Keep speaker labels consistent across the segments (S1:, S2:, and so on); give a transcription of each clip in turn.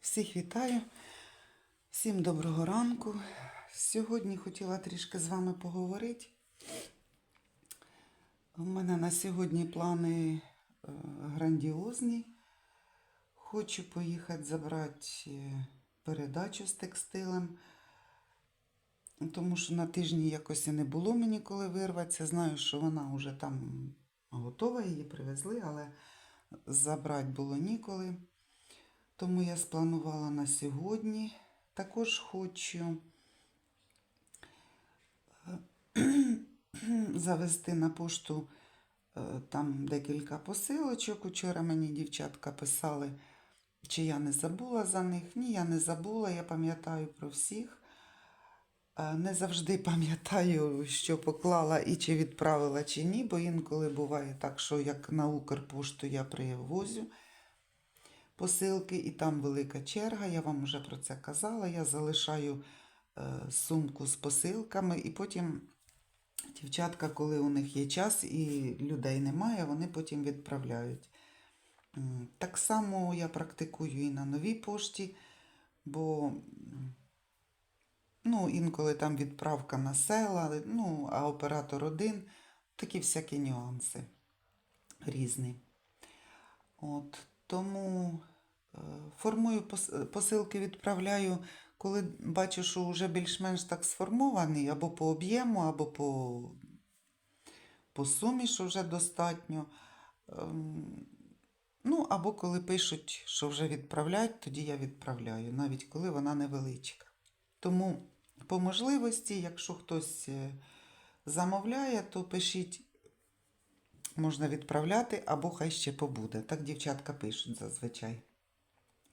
S1: Всіх вітаю, всім доброго ранку. Сьогодні хотіла трішки з вами поговорити. У мене на сьогодні плани е, грандіозні. Хочу поїхати забрати е, передачу з текстилем, тому що на тижні якось і не було мені коли вирватися. Знаю, що вона вже там готова, її привезли, але забрати було ніколи. Тому я спланувала на сьогодні. Також хочу е, завести на пошту е, там декілька посилочок. Учора мені дівчатка писали, чи я не забула за них. Ні, я не забула, я пам'ятаю про всіх. Е, Не завжди пам'ятаю, що поклала і чи відправила, чи ні, бо інколи буває так, що як на Укрпошту я привозю посилки, і там велика черга. Я вам вже про це казала. Я залишаю е, сумку з посилками, і потім дівчатка, коли у них є час і людей немає, вони потім відправляють. Так само я практикую і на новій пошті, бо ну, інколи там відправка на села, ну, а оператор один, такі всякі нюанси різні. От, тому формую посилки, відправляю, коли бачу, що вже більш-менш так сформований, або по об'єму, або по, по сумі, що вже достатньо. Ем, Ну, або коли пишуть, що вже відправляють, тоді я відправляю, навіть коли вона невеличка. Тому по можливості, якщо хтось е, замовляє, то пишіть можна відправляти або хай ще побуде. Так дівчатка пишуть зазвичай.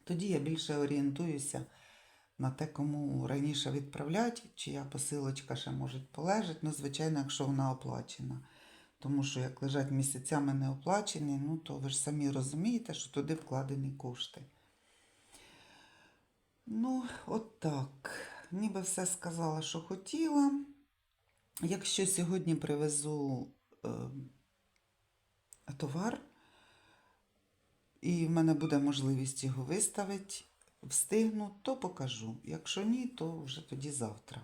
S1: Тоді я більше орієнтуюся на те, кому раніше відправлять, чия посилочка ще може полежати. Ну, звичайно, якщо вона оплачена. Тому що як лежать місяцями не оплачені, ну то ви ж самі розумієте, що туди вкладені кошти. Ну, от так. Ніби все сказала, що хотіла. Якщо сьогодні привезу е, товар, і в мене буде можливість його виставити, встигну, то покажу. Якщо ні, то вже тоді завтра.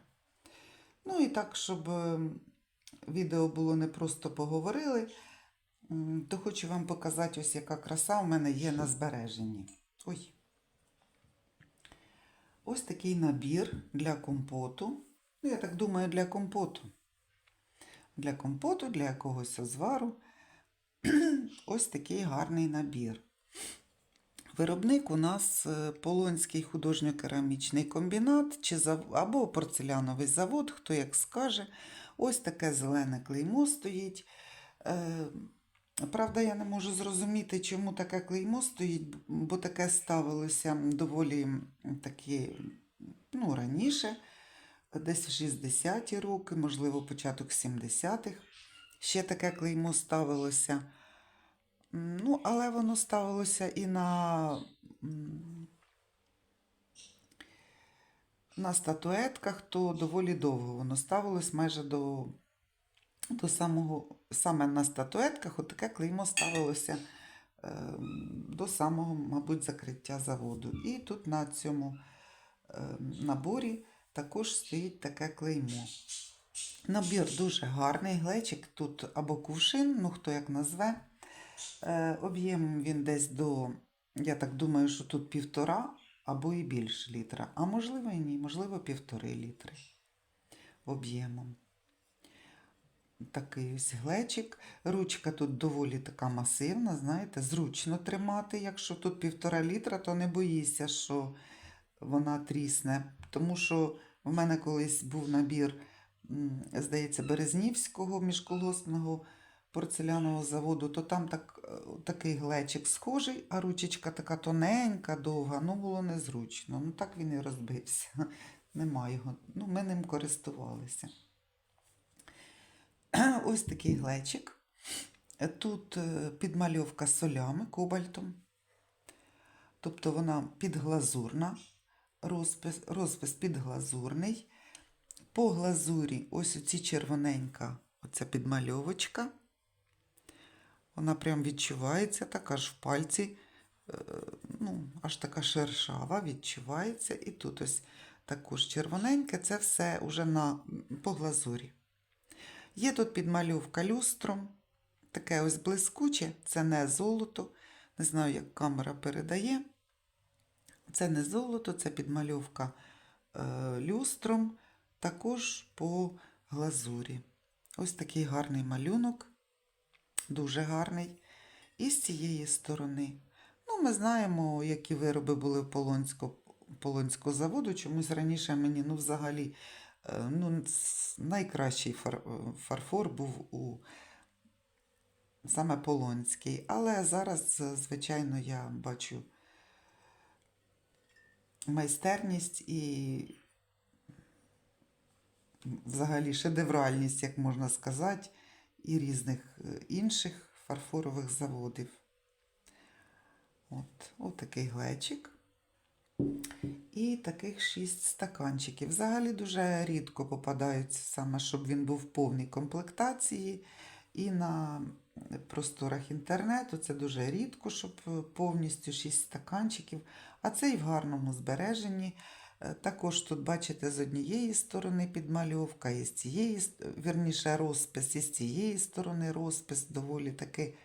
S1: Ну і так, щоб е, відео було не просто поговорили, то хочу вам показати, ось яка краса в мене є на збереженні. Ой. Ось такий набір для компоту. Ну, я так думаю, для компоту. Для компоту, для якогось озвару. Ось такий гарний набір. Виробник у нас е, Полонський художньо-керамічний комбінат чи або порцеляновий завод, хто як скаже. Ось таке зелене клеймо стоїть. Е, Правда, я не можу зрозуміти, чому таке клеймо стоїть, бо таке ставилося доволі такі, ну, раніше, десь в 60-ті роки, можливо, початок 70-х. Ще таке клеймо ставилося. Ну, але воно ставилося і на, на статуетках, то доволі довго воно ставилось майже до, до самого, саме на статуетках, отаке клеймо ставилося е, до самого, мабуть, закриття заводу. І тут на цьому е, наборі також стоїть таке клеймо. Набір дуже гарний, глечик тут або кувшин, ну хто як назве. Е, Об'єм він десь до, я так думаю, що тут півтора або і більше літра. А можливо і ні, можливо, півтори літри об'ємом. Такий ось глечик. Ручка тут доволі така масивна, знаєте, зручно тримати. Якщо тут півтора літра, то не боїся, що вона трісне. Тому що в мене колись був набір, здається, Березнівського міжколосного порцелянового заводу, то там так, е, такий глечик схожий, а ручечка така тоненька, довга, ну було незручно. Ну так він і розбився. Нема його. Ну, ми ним користувалися. Ось такий глечик. Тут е, підмальовка солями, кобальтом. Тобто вона підглазурна, розпис, розпис підглазурний. По глазурі ось оці червоненька, оця підмальовочка. Вона прям відчувається, так аж в пальці. е, Ну, аж така шершава, відчувається. І тут ось також червоненьке, це все уже на, по глазурі. Є тут підмальовка люстром, таке ось блискуче, це не золото. Не знаю, як камера передає. Це не золото, це підмальовка е, люстром, також по глазурі. Ось такий гарний малюнок, дуже гарний. І з цієї сторони. Ну, ми знаємо, які вироби були в Полонського, Полонського заводу. Чомусь раніше мені, ну, взагалі, е, ну, найкращий е, фарфор був у саме Полонський. Але зараз, е, звичайно, я бачу майстерність і взагалі шедевральність, як можна сказати, і різних е, інших фарфорових заводів. От, от такий глечик. І таких шість стаканчиків. Взагалі дуже рідко попадаються саме, щоб він був в повній комплектації. І на просторах інтернету це дуже рідко, щоб повністю шість стаканчиків. А цей в гарному збереженні. Е, Також тут, бачите, з однієї сторони підмальовка, і з цієї, ст- вірніше, розпис, і з цієї сторони розпис, доволі таки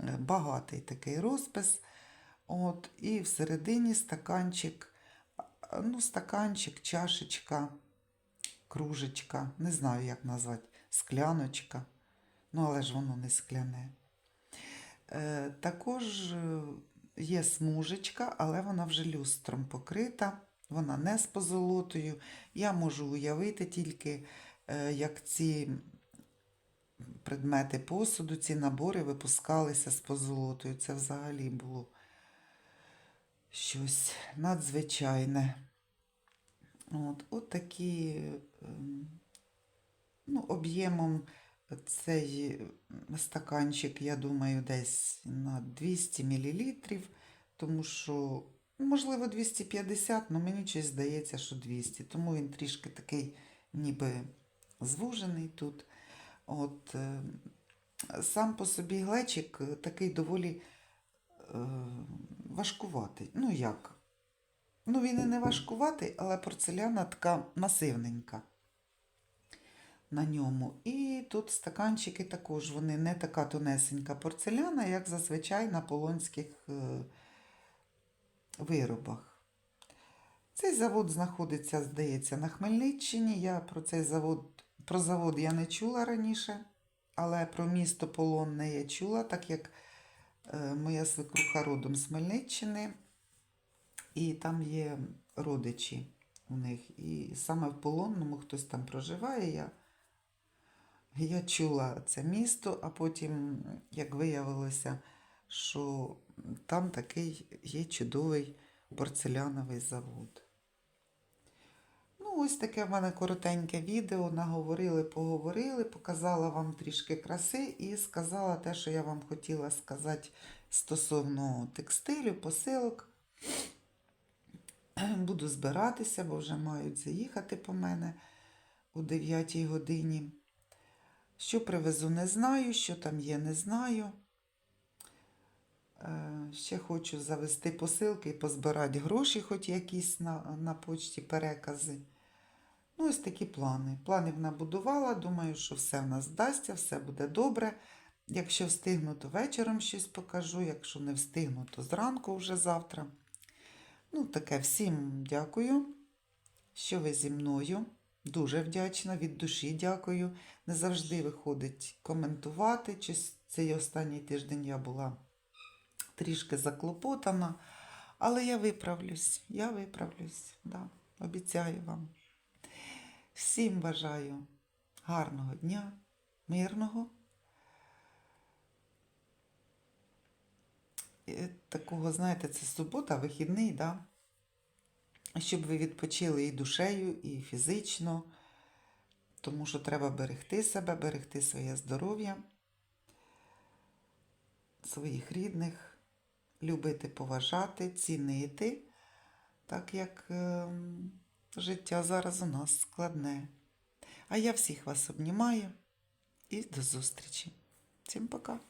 S1: е, багатий такий розпис. От, і всередині стаканчик, ну, стаканчик, чашечка, кружечка, не знаю, як назвати, скляночка. Ну, але ж воно не скляне. Е, також е, є смужечка, але вона вже люстром покрита. Вона не з позолотою. Я можу уявити тільки, е, як ці предмети посуду, ці набори випускалися з позолотою. Це взагалі було щось надзвичайне. От, от такі ем, ну, об'ємом цей стаканчик, я думаю, десь на 200 мл, тому що, можливо, 250, але мені щось здається, що 200. Тому він трішки такий ніби звужений тут. От, е, сам по собі глечик е, такий доволі е, важкуватий. Ну як? Ну, він і не важкуватий, але порцеляна така масивненька на ньому. І тут стаканчики також, вони не така тонесенька порцеляна, як зазвичай на полонських е, виробах. Цей завод знаходиться, здається, на Хмельниччині. Я про цей завод, про завод я не чула раніше, але про місто Полонне я чула, так як е, моя свекруха родом з Хмельниччини, і там є родичі у них. І саме в Полонному хтось там проживає. Я, я чула це місто, а потім, як виявилося, що там такий є чудовий порцеляновий завод. Ну, ось таке в мене коротеньке відео. Наговорили, поговорили, показала вам трішки краси і сказала те, що я вам хотіла сказати стосовно текстилю, посилок. Буду збиратися, бо вже мають заїхати по мене о 9 годині. Що привезу, не знаю, що там є, не знаю. Ще хочу завести посилки і позбирати гроші, хоч якісь на, на почті перекази. Ну, ось такі плани. Планів набудувала, думаю, що все в нас вдасться, все буде добре. Якщо встигну, то вечором щось покажу. Якщо не встигну, то зранку вже завтра. Ну, таке всім дякую, що ви зі мною. Дуже вдячна, від душі дякую. Не завжди виходить коментувати. Чи цей останній тиждень я була трішки заклопотана, але я виправлюсь, я виправлюсь, да, обіцяю вам. Всім бажаю гарного дня, мирного. Е, Такого, знаєте, це субота, вихідний, да? щоб ви відпочили і душею, і фізично, тому що треба берегти себе, берегти своє здоров'я, своїх рідних, любити, поважати, цінити, так як е, життя зараз у нас складне. А я всіх вас обнімаю і до зустрічі. Всім пока!